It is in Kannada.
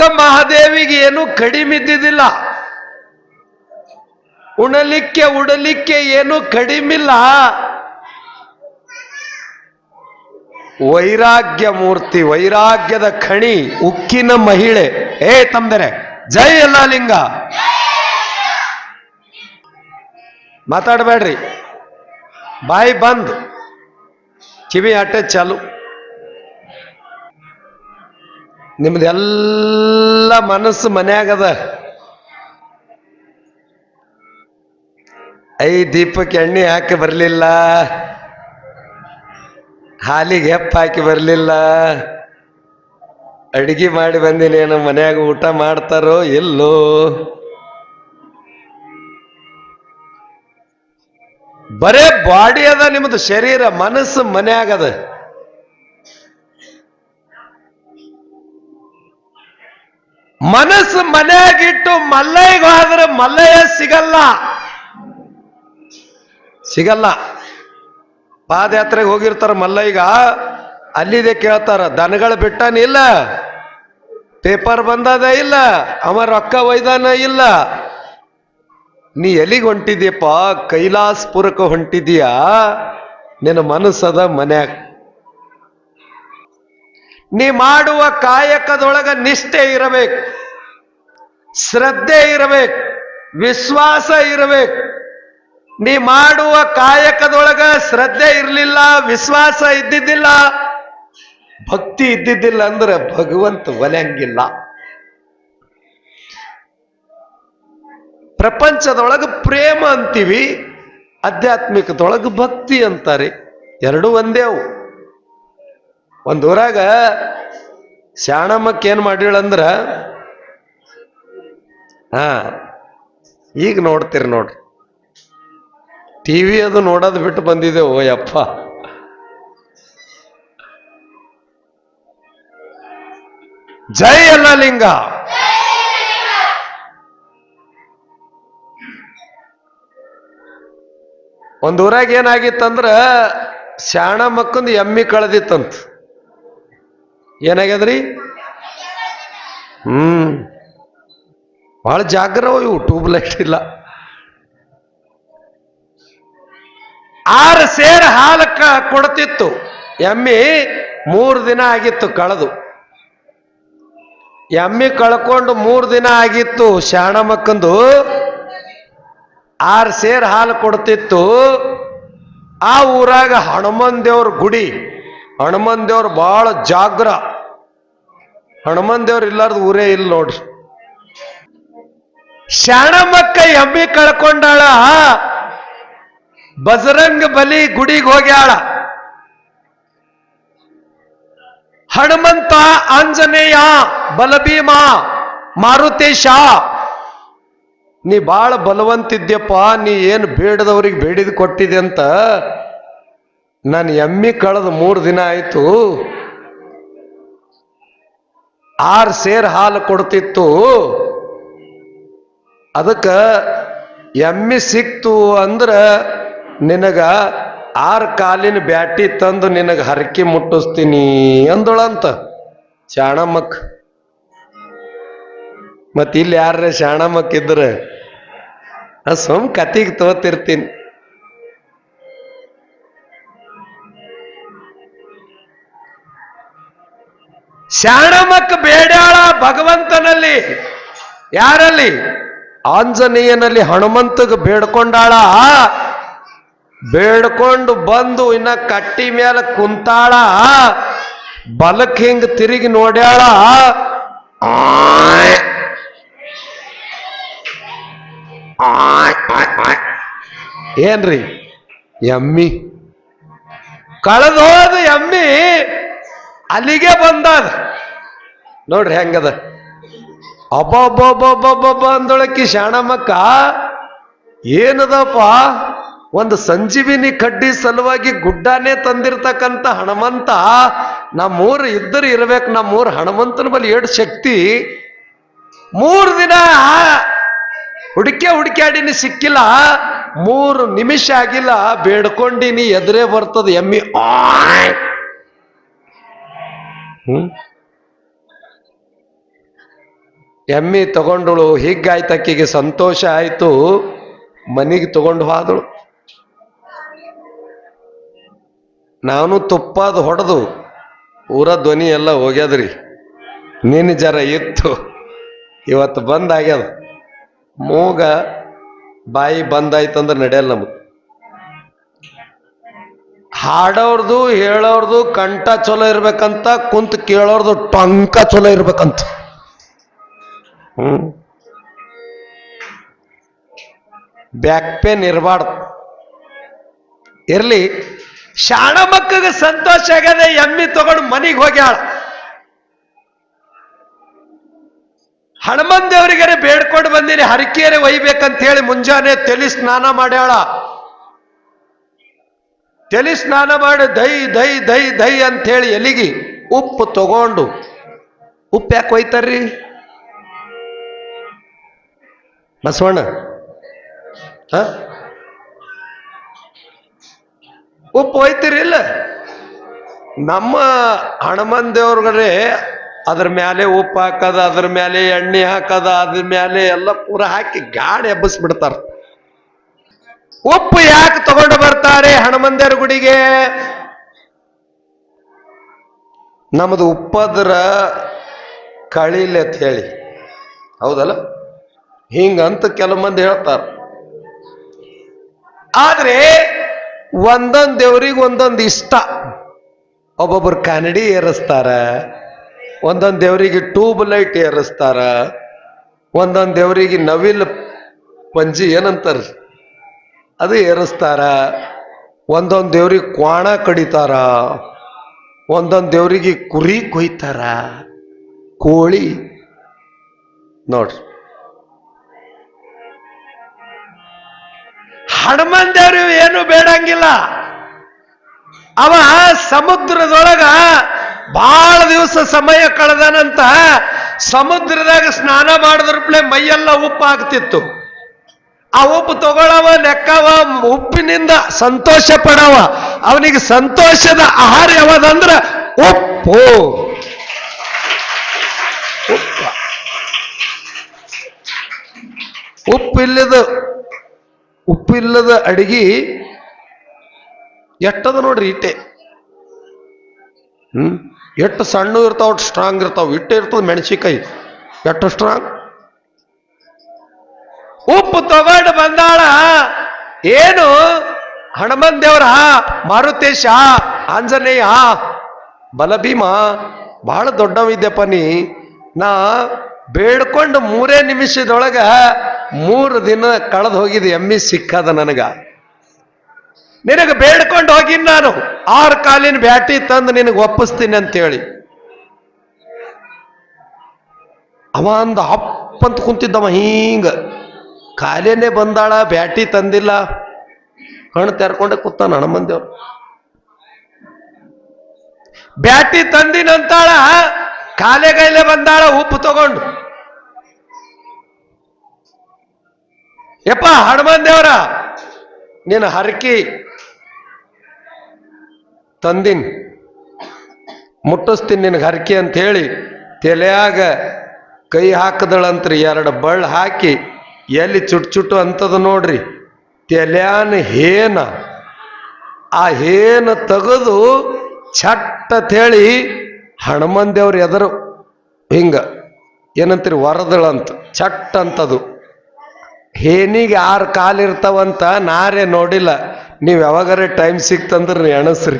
ಅಕ್ಕ ಮಹಾದೇವಿಗೆ ಏನು ಕಡಿಮೆ ಇದ್ದಿದ್ದಿಲ್ಲ. ಉಣಲಿಕ್ಕೆ ಉಡಲಿಕ್ಕೆ ಏನು ಕಡಿಮಿಲ್ಲ. ವೈರಾಗ್ಯ ಮೂರ್ತಿ ವೈರಾಗ್ಯದ ಖಣಿ ಉಕ್ಕಿನ ಮಹಿಳೆ. ಏ ತಂದರೆ ಜೈ ಅಲ್ಲ ಲಿಂಗ ಮಾತಾಡಬೇಡ್ರಿ. ಬಾಯಿ ಬಂದ್. ಕಿವಿ ಅಟ್ಟೆ ಚಾಲು. ನಿಮ್ದೆಲ್ಲ ಮನಸ್ಸು ಮನ್ಯಾಗದ? ಐ ದೀಪಕ್ಕೆ ಎಣ್ಣೆ ಹಾಕಿ ಬರಲಿಲ್ಲ. ಹಾಲಿಗೆ ಹೆಪ್ಪ ಹಾಕಿ ಬರಲಿಲ್ಲ. ಅಡಿಗೆ ಮಾಡಿ ಬಂದಿನೇನು ಮನ್ಯಾಗ ಊಟ ಮಾಡ್ತಾರೋ ಎಲ್ಲೋ ಬರೇ ಬಾಡಿ ಅದ ನಿಮ್ದು ಶರೀರ, ಮನಸ್ಸು ಮನ್ಯಾಗದ. ಮನಸ್ಸು ಮನೆಯಾಗಿಟ್ಟು ಮಲ್ಲೈಗೆ ಹೋದ್ರೆ ಮಲ್ಲಯ್ಯ ಸಿಗಲ್ಲ. ಸಿಗಲ್ಲ. ಪಾದಯಾತ್ರೆಗೆ ಹೋಗಿರ್ತಾರ ಮಲ್ಲೈಗ ಅಲ್ಲಿದೆ ಕೇಳ್ತಾರ, ದನಗಳು ಬಿಟ್ಟಾನ ಇಲ್ಲ. ಪೇಪರ್ ಬಂದದ ಇಲ್ಲ. ಅವ ರೊಕ್ಕ ಒಯ್ದಾನ ಇಲ್ಲ. ನೀ ಎಲ್ಲಿಗೆ ಹೊಂಟಿದ್ಯಪ್ಪ? ಕೈಲಾಸ್ಪುರಕ್ಕೆ ಹೊಂಟಿದೀಯಾ? ನಿನ್ನ ಮನಸ್ಸದ ಮನ್ಯಾಗ. ನೀ ಮಾಡುವ ಕಾಯಕದೊಳಗ ನಿಷ್ಠೆ ಇರಬೇಕು, ಶ್ರದ್ಧೆ ಇರಬೇಕು, ವಿಶ್ವಾಸ ಇರಬೇಕು. ನೀ ಮಾಡುವ ಕಾಯಕದೊಳಗ ಶ್ರದ್ಧೆ ಇರಲಿಲ್ಲ, ವಿಶ್ವಾಸ ಇದ್ದಿದ್ದಿಲ್ಲ, ಭಕ್ತಿ ಇದ್ದಿದ್ದಿಲ್ಲ ಅಂದ್ರೆ ಭಗವಂತ ಒಲೆಂಗಿಲ್ಲ ಪ್ರಪಂಚದೊಳಗೆ ಪ್ರೇಮ ಅಂತೀವಿ, ಆಧ್ಯಾತ್ಮಿಕದೊಳಗೆ ಭಕ್ತಿ ಅಂತಾರೆ, ಎರಡೂ ಒಂದೇ ಅವು. ಒಂದ್ ಊರಾಗ ಶಾಣಮ್ಮಕ್ಕೆ ಏನು ಮಾಡಿಳಂದ್ರ ಹಾ, ಈಗ ನೋಡ್ತೀರಿ ನೋಡ್ರಿ. ಟಿವಿ ಅದು ನೋಡೋದು ಬಿಟ್ಟು ಬಂದಿದ್ದೆವು ಯಪ್ಪ. ಜೈ ಅಲ್ಲ ಲಿಂಗ ಒಂದ್ ಊರಾಗ ಏನಾಗಿತ್ತಂದ್ರ ಶಾಣ ಮಕ್ಕಂದು ಎಮ್ಮಿ ಕಳೆದಿತ್ತಂತ. ಏನಾಗ್ಯದ್ರಿ? ಹ್ಮ್. ಬಹಳ ಜಾಗ್ರವ ಇವು ಟ್ಯೂಬ್ ಲೈಟ್ ಇಲ್ಲ. ಆರು ಸೇರ ಹಾಲು ಕೊಡ್ತಿತ್ತು. ಎಮ್ಮಿ ಮೂರು ದಿನ ಆಗಿತ್ತು ಕಳೆದು. ಎಮ್ಮಿ ಕಳ್ಕೊಂಡು ಮೂರು ದಿನ ಆಗಿತ್ತು ಶಾಣಮಕ್ಕಂದು ಆರು ಸೇರ್ ಹಾಲು ಕೊಡ್ತಿತ್ತು. ಆ ಊರಾಗ ಹನುಮನ್ ದೇವ್ರ ಗುಡಿ. ಹನುಮನ್ ದೇವ್ರ ಬಹಳ ಜಾಗ್ರ. ಹನುಮನ್ ದೇವ್ರ ಇಲ್ಲಾರ್ದ ಊರೇ ಇಲ್ಲ ನೋಡ್ರಿ. ಶಾಣಮಕ್ಕ ಎಮ್ಮಿ ಕಳ್ಕೊಂಡಾಳ. ಬಜರಂಗ ಬಲಿ ಗುಡಿಗೆ ಹೋಗ್ಯಾಳ. ಹನುಮಂತ, ಆಂಜನೇಯ, ಬಲಭೀಮ, ಮಾರುತೇಶ, ನೀ ಬಾಳ ಬಲವಂತಿದ್ಯಪ್ಪ, ನೀ ಏನು ಬೇಡದವ್ರಿಗೆ ಬೇಡಿದ್ ಕೊಟ್ಟಿದೆ ಅಂತ ನಾನು ಎಮ್ಮಿ ಕಳೆದು ಮೂರು ದಿನ ಆಯ್ತು. ಆರು ಸೇರ್ ಹಾಲು ಕೊಡ್ತಿತ್ತು. ಅದಕ್ಕ ಎಮ್ಮಿ ಸಿಕ್ತು ಅಂದ್ರೆ ನಿನಗ ಆರು ಕಾಲಿನ ಬ್ಯಾಟಿ ತಂದು ನಿನಗೆ ಹರಕೆ ಮುಟ್ಟಿಸ್ತೀನಿ ಅಂದಳಂತ. ಶಾಣಮ್ಮಕ್. ಮತ್ ಇಲ್ಲಿ ಯಾರ ಶಾಣಮ್ಮಕ್ ಆ ಸುಮ್ ಕತಿಗೆ ತೋತಿರ್ತೀನಿ. ಶಾಣಮಕ್ಕ ಬೇಡಾಳ ಭಗವಂತನಲ್ಲಿ. ಯಾರಲ್ಲಿ? ಆಂಜನೇಯನಲ್ಲಿ ಹನುಮಂತಗ ಬೇಡ್ಕೊಂಡಾಳ. ಬೇಡ್ಕೊಂಡು ಬಂದು ಇನ್ನ ಕಟ್ಟಿ ಮೇಲೆ ಕುಂತಾಳ. ಬಲಕ್ ಹಿಂಗ್ ತಿರುಗಿ ನೋಡ್ಯಾಳ. ಏನ್ರಿ? ಎಮ್ಮಿ. ಕಳೆದೋದು ಎಮ್ಮಿ. ಅಲ್ಲಿಗೆ ಬಂದದ ನೋಡ್ರಿ ಹೆಂಗದ? ಅಬ್ಬಬ್ಬಬ್ಬಬ್ಬಬ್ಬ ಅಂದೊಳಕಿ ಶಾಣಮ್ಮಕ್ಕ ಏನದಪ್ಪ? ಒಂದು ಸಂಜೀವಿನಿ ಕಡ್ಡಿ ಸಲುವಾಗಿ ಗುಡ್ಡಾನೇ ತಂದಿರ್ತಕ್ಕಂಥ ಹನುಮಂತ ನಮ್ಮೂರು ಇದ್ದರು ಇರ್ಬೇಕು, ನಮ್ಮೂರು ಹನುಮಂತನ ಬಳಿ ಎರಡು ಶಕ್ತಿ. ಮೂರು ದಿನ ಹುಡುಕೆ ಹುಡುಕ್ಯಾಡಿನಿ ಸಿಕ್ಕಿಲ್ಲ, ಮೂರು ನಿಮಿಷ ಆಗಿಲ್ಲ, ಬೇಡ್ಕೊಂಡಿನಿ, ಎದುರೇ ಬರ್ತದ, ಎಮ್ಮಿ ಹ್ಮ್? ಎಮ್ಮಿ ತಗೊಂಡಳು, ಹೀಗಾಯ್ತು ಸಂತೋಷ ಆಯಿತು, ಮನೆಗೆ ತಗೊಂಡು ಹೋದಳು. ನಾನು ತುಪ್ಪದ ಹೊಡೆದು, ಊರ ಧ್ವನಿ ಎಲ್ಲ ಹೋಗ್ಯದ್ರಿ. ನೀನು ಜರ ಇತ್ತು, ಇವತ್ತು ಬಂದಾಗ್ಯದ ಮೂಗ ಬಾಯಿ ಬಂದಾಯ್ತಂದ್ರೆ ನಡೆಯಲ್ಲ ನಮಗೆ. ಹಾಡೋರ್ದು, ಹೇಳೋರ್ದು ಕಂಠ ಚಲೋ ಇರ್ಬೇಕಂತ, ಕುಂತ್ ಕೇಳೋರ್ದು ಟಂಕ ಚಲೋ ಇರ್ಬೇಕಂತ. ಹ್ಮ್. ಬ್ಯಾಕ್ ಪೇನ್ ಇರಬಾರ್ದು. ಇರ್ಲಿ, ಶಾಣ ಮಕ್ಕಳಿಗೆ ಸಂತೋಷ ಆಗದೆ ಎಮ್ಮಿ ತಗೊಂಡು ಮನಿಗೆ ಹೋಗ್ಯಾಳ ಹನುಮನ್ ದೇವರಿಗೆ ಬೇಡ್ಕೊಂಡು ಬಂದೀನಿ ಹರಕೆಯರೆ ಒಯ್ಬೇಕಂತ ಹೇಳಿ ಮುಂಜಾನೆ ತಲೆ ಸ್ನಾನ ಮಾಡ್ಯಾಳ. ತಲಿ ಸ್ನಾನ ಮಾಡಿ, ದೈ ದೈ ದೈ ದೈ ಅಂಥೇಳಿ ಎಲಿಗಿ ಉಪ್ಪು ತಗೊಂಡು. ಉಪ್ಪು ಯಾಕೆ ಒಯ್ತಾರ್ರಿ? ಬಸವಣ್ಣ, ಹ? ಉಪ್ಪು ಒಯ್ತೀರಿ ಇಲ್ಲ? ನಮ್ಮ ಹಣಮನ್ ದೇವ್ರಿಗೆ ಅದ್ರ ಮೇಲೆ ಉಪ್ಪು ಹಾಕದ, ಅದ್ರ ಮೇಲೆ ಎಣ್ಣೆ ಹಾಕದ, ಅದ್ರ ಮೇಲೆ ಎಲ್ಲ ಪೂರ ಹಾಕಿ ಗಾಡಿ ಎಬ್ಬಿಸ್ಬಿಡ್ತಾರ. ಉಪ್ಪು ಯಾಕೆ ತಗೊಂಡು ಬರ್ತಾರೆ ಹನುಮನ್ ದೇವ್ರ ಗುಡಿಗೆ? ನಮ್ದು ಉಪ್ಪದ್ರ ಕಳಿಲೆ ಅಂತ ಹೇಳಿ. ಹೌದಲ್ಲ? ಹಿಂಗಂತ ಕೆಲವು ಮಂದಿ ಹೇಳ್ತಾರ. ಆದ್ರೆ ಒಂದೊಂದು ದೇವ್ರಿಗೆ ಒಂದೊಂದು ಇಷ್ಟ. ಒಬ್ಬೊಬ್ರು ಕನ್ನಡಿ ಏರಿಸ್ತಾರ, ಒಂದೊಂದು ದೇವರಿಗೆ ಟ್ಯೂಬ್ ಲೈಟ್ ಏರಿಸ್ತಾರ, ಒಂದೊಂದು ದೇವರಿಗೆ ನವಿಲ್ ಪಂಜಿ ಏನಂತಾರ? ಅದು ಏರಿಸ್ತಾರ. ಒಂದೊಂದು ದೇವ್ರಿಗೆ ಕ್ವಾಣ ಕಡಿತಾರ, ಒಂದೊಂದು ದೇವರಿಗೆ ಕುರಿ ಕೊಯ್ತಾರ, ಕೋಳಿ. ನೋಡ್ರಿ. ಹನುಮನ್ ದೇವ್ರಿ ಏನು ಬೇಡಂಗಿಲ್ಲ. ಅವ ಸಮುದ್ರದೊಳಗ ಬಹಳ ದಿವಸ ಸಮಯ ಕಳೆದನಂತ ಸಮುದ್ರದಾಗ ಸ್ನಾನ ಮಾಡಿದ್ರಪ್ಲೆ ಮೈಯೆಲ್ಲ ಉಪ್ಪು ಆಗ್ತಿತ್ತು ಆ ಉಪ್ಪು ತಗೊಳವ, ನೆಕ್ಕವ, ಉಪ್ಪಿನಿಂದ ಸಂತೋಷ ಪಡವ ಅವನಿಗೆ ಸಂತೋಷದ ಆಹಾರ ಯಾವ್ದಂದ್ರ ಉಪ್ಪು. ಉಪ್ಪು. ಉಪ್ಪಿಲ್ಲದ ಉಪ್ಪಿಲ್ಲದ ಅಡಿಗೆ ಎಟ್ಟದ ನೋಡ್ರಿ ಇಟ್ಟೆ ಹ್ಮ್? ಎಷ್ಟು ಸಣ್ಣ ಇರ್ತಾವ ಸ್ಟ್ರಾಂಗ್ ಇರ್ತಾವ. ಇಟ್ಟೆ ಇರ್ತದ ಮೆಣಸಿಕಾಯಿ ಎಷ್ಟು ಸ್ಟ್ರಾಂಗ್ ಉಪ್ಪು ತಗೊಂಡು ಬಂದಾಳ. ಏನು? ಹನುಮನ್ ದೇವ್ರ ಮಾರುತೇಶ, ಆಂಜನೇಯ, ಬಲಭೀಮ ಬಹಳ ದೊಡ್ಡವಿದ್ಯಪ್ಪ ನೀ. ನಾ ಬೇಡ್ಕೊಂಡು ಮೂರೇ ನಿಮಿಷದೊಳಗ ಮೂರು ದಿನ ಕಳೆದು ಹೋಗಿದೆ ಎಮ್ಮಿ ಸಿಕ್ಕದ ನನಗ. ನಿನಗೆ ಬೇಡ್ಕೊಂಡು ಹೋಗಿನ್ ನಾನು. ಆರು ಕಾಲಿನ ಬ್ಯಾಟಿ ತಂದು ನಿನಗೆ ಒಪ್ಪಿಸ್ತೀನಿ ಅಂತೇಳಿ. ಅವ ಅಂದ ಅಪ್ಪಂತ ಕುಂತಿದ್ದವ ಹಿಂಗ. ಕಾಲೇನೆ ಬಂದಾಳ, ಬ್ಯಾಟಿ ತಂದಿಲ್ಲ. ಕಣ್ಣು ತೆರ್ಕೊಂಡೆ ಕೂತಾನ ಹನುಮಂದೇವ್ ಬ್ಯಾಟಿ ತಂದಿನಂತಾಳ ಕಾಲೆಗೈಲೆ ಬಂದಾಳ, ಉಪ್ಪು ತಗೊಂಡು. ಯಪ್ಪ ಹನುಮಾನ್ ದೇವರ ನೀನು ಹರಕಿ ತಂದಿನ್. ಮುಟ್ಟಿಸ್ತೀನಿ ನಿನಗೆ ಹರಕಿ ಅಂತ ಹೇಳಿ ತಲೆಯಾಗ ಕೈ ಹಾಕದಳಂತ್ರಿ, ಎರಡು ಬಳ್ಳ ಹಾಕಿ ಎಲ್ಲಿ ಚುಟ್ ಚುಟ್ಟು ಅಂತದ ನೋಡ್ರಿ. ತೆಲ್ಯಾನ ಹೇನ. ಆ ಹೇನ ತೆಗೆದು ಚಟ್ಟ ತೇಳಿ ಹೇಳಿ ಹನುಮನ್ ದೇವ್ರ ಎದರು. ಹಿಂಗ. ಏನಂತೀರಿ? ವರದಳಂತ ಚಟ್ ಅಂತದು. ಹೇನಿಗೆ ಆರು ಕಾಲಿರ್ತಾವಂತ ನಾರೇ ನೋಡಿಲ್ಲ. ನೀವು ಯಾವಾಗಾರ ಟೈಮ್ ಸಿಕ್ತಂದ್ರೆ ಎಣಸ್ರಿ.